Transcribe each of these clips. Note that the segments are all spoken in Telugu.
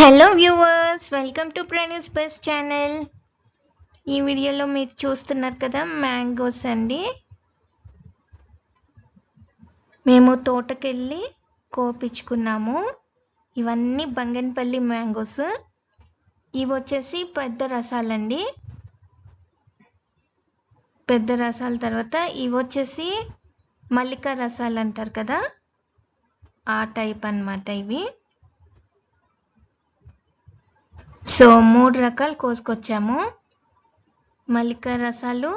హలో వ్యూవర్స్ వెల్కమ్ టు ప్రణ్యూస్ బెస్ట్ ఛానల్ ఈ వీడియోలో మీరు చూస్తున్నారు కదా మ్యాంగోస్ అండి. మేము తోటకెళ్ళి కోపించుకున్నాము. ఇవన్నీ బంగన్పల్లి మ్యాంగోస్. ఇవి వచ్చేసి పెద్ద రసాలండి. పెద్ద రసాల తర్వాత ఇవి వచ్చేసి మల్లిక రసాలు అంటారు కదా. ఆ టైప్ అన్నమాట ఇవి. సో మూడు రకాలు కోసుకొచ్చాము. మల్లిక రసాలు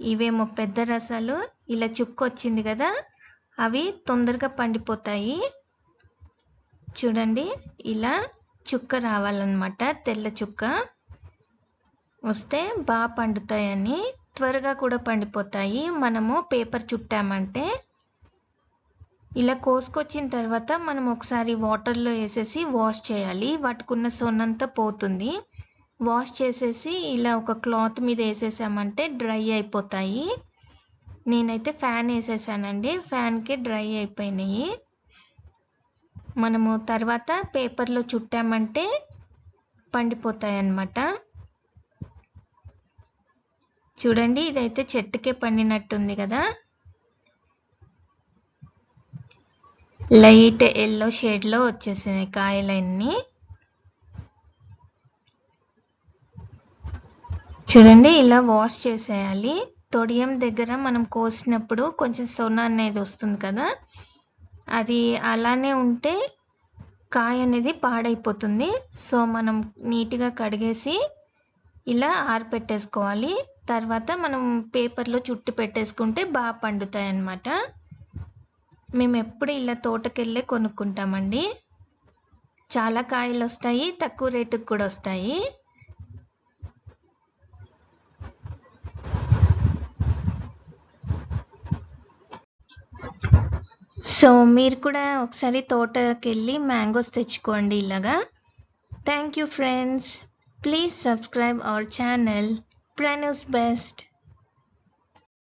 ఇవేమో పెద్ద రసాలు ఇలా చుక్క వచ్చింది కదా అవి తొందరగా పండిపోతాయి. చూడండి ఇలా చుక్క రావాలన్నమాట తెల్ల చుక్క. వస్తే బాగా పండుతాయని త్వరగా కూడా పండిపోతాయి. మనము పేపర్ చుట్టామంటే ఇలా కోసుకొచ్చిన తర్వాత మనం ఒకసారి వాటర్లో వేసేసి వాష్ చేయాలి. వాటికున్న సొన్నంతా పోతుంది. వాష్ చేసేసి ఇలా ఒక క్లాత్ మీద వేసేసామంటే డ్రై అయిపోతాయి. నేనైతే ఫ్యాన్ వేసేసానండి. ఫ్యాన్కి డ్రై అయిపోయినాయి. మనము తర్వాత పేపర్లో చుట్టామంటే పండిపోతాయి అన్నమాట చూడండి ఇదైతే చెట్టుకే పండినట్టుంది కదా. లైట్ ఎల్లో షేడ్లో వచ్చేసినాయి కాయలన్నీ. చూడండి ఇలా వాష్ చేసేయాలి. తొడియం దగ్గర మనం కోసినప్పుడు కొంచెం సొన అనేది వస్తుంది కదా? అది అలానే ఉంటే కాయ అనేది పాడైపోతుంది. సో మనం నీట్గా కడిగేసి ఇలా ఆరపెట్టేసుకోవాలి. తర్వాత మనం పేపర్లో చుట్టు పెట్టేసుకుంటే బాగా పండుతాయి అన్నమాట మేము ఎప్పుడు ఇలా తోటకెళ్ళే కొనుక్కుంటామండి. చాలా కాయలు వస్తాయి తక్కువ రేటుకి కూడా వస్తాయి. సో మీరు కూడా ఒకసారి తోటకి వెళ్ళి మ్యాంగోస్ తెచ్చుకోండి ఇలాగా. Thank you friends. Please subscribe our channel. ప్రణూస్ best.